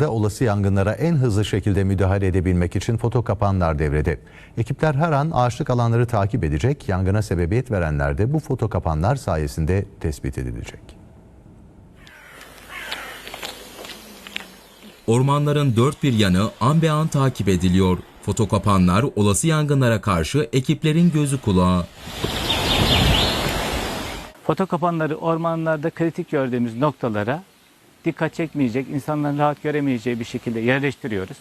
Da olası yangınlara en hızlı şekilde müdahale edebilmek için foto kapanlar devrede. Ekipler her an ağaçlık alanları takip edecek, yangına sebebiyet verenler de bu foto kapanlar sayesinde tespit edilecek. Ormanların dört bir yanı an be an takip ediliyor. Fotokapanlar olası yangınlara karşı ekiplerin gözü kulağı. Foto kapanları ormanlarda kritik gördüğümüz noktalara dikkat çekmeyecek, insanların rahat göremeyeceği bir şekilde yerleştiriyoruz.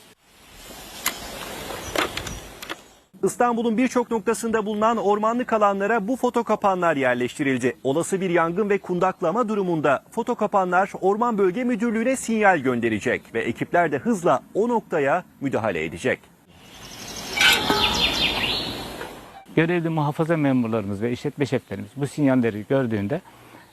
İstanbul'un birçok noktasında bulunan ormanlık alanlara bu foto kapanlar yerleştirildi. Olası bir yangın ve kundaklama durumunda foto kapanlar Orman Bölge Müdürlüğü'ne sinyal gönderecek ve ekipler de hızla o noktaya müdahale edecek. Görevli muhafaza memurlarımız ve işletme şeflerimiz bu sinyalleri gördüğünde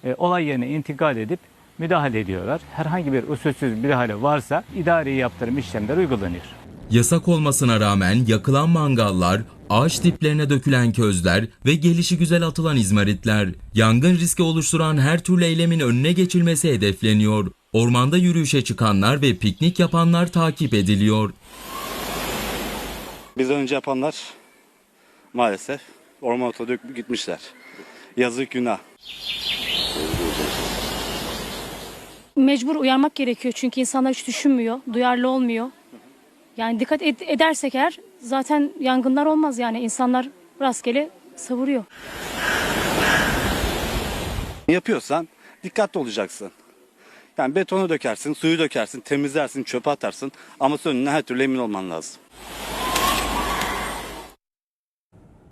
e, olay yerine intikal edip müdahale ediyorlar. Herhangi bir usulsüz müdahale varsa idari yaptırım işlemleri uygulanıyor. Yasak olmasına rağmen yakılan mangallar, ağaç diplerine dökülen közler ve gelişi güzel atılan izmaritler, yangın riski oluşturan her türlü eylemin önüne geçilmesi hedefleniyor. Ormanda yürüyüşe çıkanlar ve piknik yapanlar takip ediliyor. Bizden önce yapanlar maalesef orman döküp gitmişler. Yazık günah. Mecbur uyarmak gerekiyor çünkü insanlar hiç düşünmüyor, duyarlı olmuyor. Yani dikkat ed- edersek eğer zaten yangınlar olmaz yani insanlar rastgele savuruyor. Yapıyorsan dikkatli olacaksın. Yani betonu dökersin, suyu dökersin, temizlersin, çöpe atarsın ama sonunda her türlü emin olman lazım.